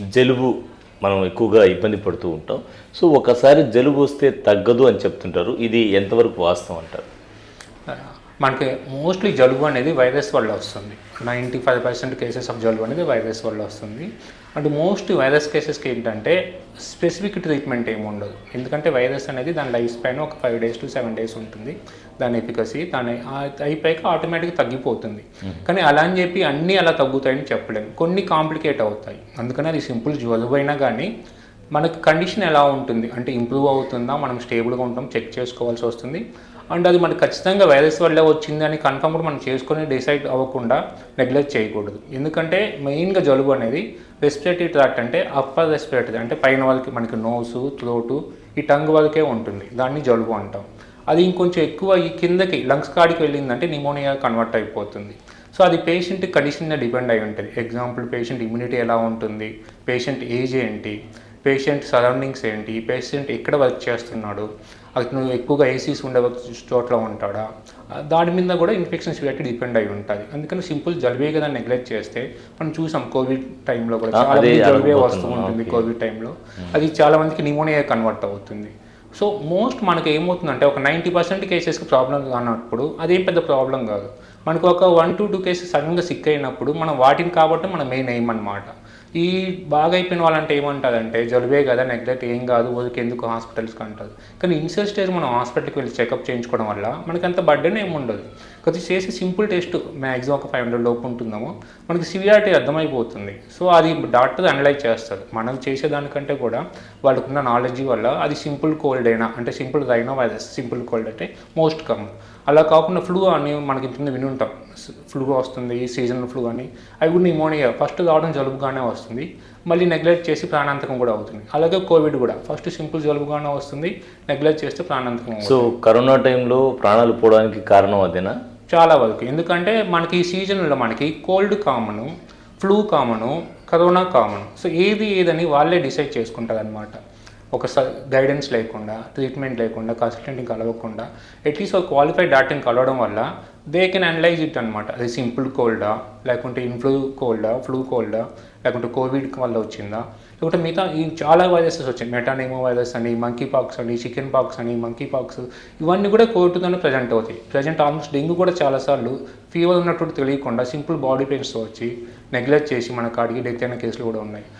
జలుబు మనం ఎక్కువగా ఇబ్బంది పడుతూ ఉంటాం. సో ఒకసారి జలుబు వస్తే తగ్గదు అని చెప్తుంటారు. ఇది ఎంతవరకు వాస్తవం అంటారు? మనకి మోస్ట్లీ జలుబు అనేది వైరస్ వల్ల వస్తుంది. Ninety five percent cases of జలుబు అనేది వైరస్ వల్ల వస్తుంది. అండ్ మోస్ట్ వైరస్ కేసెస్కి ఏంటంటే స్పెసిఫిక్ ట్రీట్మెంట్ ఏమి ఉండదు. ఎందుకంటే వైరస్ అనేది దాని లైఫ్ స్పాన్ ఒక five days to seven days ఉంటుంది. దాని ఎఫికసీ దాని అయిపోయాక ఆటోమేటిక్గా తగ్గిపోతుంది. కానీ అలా అని చెప్పి అన్నీ అలా తగ్గుతాయని చెప్పలేము కొన్ని కాంప్లికేట్ అవుతాయి. అందుకని అది సింపుల్ అయినా కానీ మనకు కండిషన్ ఎలా ఉంటుంది? అంటే ఇంప్రూవ్ అవుతుందా? మనం స్టేబుల్గా ఉంటాం చెక్ చేసుకోవాల్సి వస్తుంది. అండ్ అది మనకు ఖచ్చితంగా వైరస్ వల్ల వచ్చింది అని కన్ఫర్మ్ కూడా మనం చేసుకొని డిసైడ్ అవ్వకుండా నెగ్లెక్ట్ చేయకూడదు. ఎందుకంటే మెయిన్గా జలుబు అనేది రెస్పిరేటరీ ట్రాక్ట్ అంటే అప్పర్ రెస్పిరేటరీ అంటే పైన వాళ్ళకి మనకి నోసు త్రోటు ఈ టంగ్ వరకే ఉంటుంది. దాన్ని జలుబు అంటాం. అది ఇంకొంచెం ఎక్కువ ఈ కిందకి లంగ్స్ కాడికి వెళ్ళిందంటే నిమోనియా కన్వర్ట్ అయిపోతుంది. సో అది పేషెంట్ కండిషన్ డిపెండ్ అయి ఉంటుంది. ఎగ్జాంపుల్ పేషెంట్ ఇమ్యూనిటీ ఎలా ఉంటుంది? పేషెంట్ ఏజ్ ఏంటి? పేషెంట్ సరౌండింగ్స్ ఏంటి? పేషెంట్ ఎక్కడ వర్క్ చేస్తున్నాడు? అతను ఎక్కువగా ఏసీస్ ఉండే చోట్ల ఉంటాడా? దాని మీద కూడా ఇన్ఫెక్షన్ సివియారిటీ డిపెండ్ అయి ఉంటుంది అందుకని సింపుల్ జలుబే కదా నెగ్లెక్ట్ చేస్తే మనం చూసాం కోవిడ్ టైంలో కూడా. చాలా జలుబే వస్తూ. ఉంటుంది. కోవిడ్ టైంలో అది చాలా మందికి నిమోనియా కన్వర్ట్ అవుతుంది. సో మోస్ట్ మనకి ఏమవుతుందంటే ఒక నైంటీ పర్సెంట్ కేసెస్కి ప్రాబ్లం కానప్పుడు అదేం పెద్ద ప్రాబ్లం కాదు. మనకు ఒక వన్ టు టూ కేసెస్ సడన్గా సిక్ అయినప్పుడు మనం వాటిని కాబట్టి మన మెయిన్ ఎయిమ్ అనమాట ఈ బాగా అయిపోయిన వాళ్ళంటే ఏమంటారంటే జలుబే కదా నెగ్లెక్ట్ ఏం కాదు ఊరికి ఎందుకు హాస్పిటల్స్కి అంటారు కానీ ఇన్సియల్ స్టేజ్ మనం హాస్పిటల్కి వెళ్ళి చెకప్ చేయించుకోవడం వల్ల మనకి అంత బర్డెన్ ఏమి ఉండదు. కొద్ది చేసే సింపుల్ టెస్ట్ మ్యాక్సిమం ఒక ఫైవ్ హండ్రెడ్ లోపు ఉంటుందేమో మనకి సివియారిటీ అర్థమైపోతుంది. సో అది డాక్టర్ అనలైజ్ చేస్తారు మనం చేసేదానికంటే కూడా వాళ్ళకున్న నాలెడ్జ్ వల్ల అది సింపుల్ కోల్డ్ అయినా అంటే simple rhino virus simple cold అంటే మోస్ట్ కామన్ అలా కాకుండా ఫ్లూ అని మనకి ఇంత విని ఉంటాం. ఫ్లూ వస్తుంది సీజనల్ ఫ్లూ అని. అవి కూడా నిమోనియా ఫస్ట్ రావడం జలుబుగానే వస్తుంది. మళ్ళీ నెగ్లెక్ట్ చేసి ప్రాణాంతకం కూడా అవుతుంది. అలాగే కోవిడ్ కూడా. ఫస్ట్ సింపుల్ జలుబుగానే వస్తుంది నెగ్లెక్ట్ చేస్తే ప్రాణాంతకం సో కరోనా టైంలో ప్రాణాలు పోవడానికి కారణం అదేనా? చాలా వరకు. ఎందుకంటే మనకి ఈ సీజన్లో మనకి cold common flu common corona common so ఏది ఏదని వాళ్ళే డిసైడ్ చేసుకుంటారు అనమాట ఒక గైడెన్స్ లేకుండా ట్రీట్మెంట్ లేకుండా కన్సల్టెంట్ని కలవకుండా అట్లీస్ట్ ఒక క్వాలిఫైడ్ డాక్టర్ని కలవడం వల్ల దే కెన్ అనలైజ్ ఇట్ అనమాట అది సింపుల్ కోల్డా లేకుంటే ఇన్ఫ్లూ కోల్డా ఫ్లూ కోల్డా లేకుంటే కోవిడ్ వల్ల వచ్చిందా లేకుంటే మిగతా ఈ చాలా వైరసెస్ వచ్చాయి. మెటానేమో వైరస్ అని మంకీ పాక్స్ అని చికెన్ పాక్స్ అని మంకీ పాక్స్ ఇవన్నీ కూడా కోవిడ్తోనే ప్రజెంట్ అవుతాయి. ప్రజెంట్ ఆల్మోస్ట్ డెంగ్యూ కూడా చాలాసార్లు ఫీవర్ ఉన్నట్టు తెలియకుండా సింపుల్ బాడీ పెయిన్స్ వచ్చి నెగ్లెక్ట్ చేసి మన కాడికి డెత్ అయిన కేసులు కూడా ఉన్నాయి.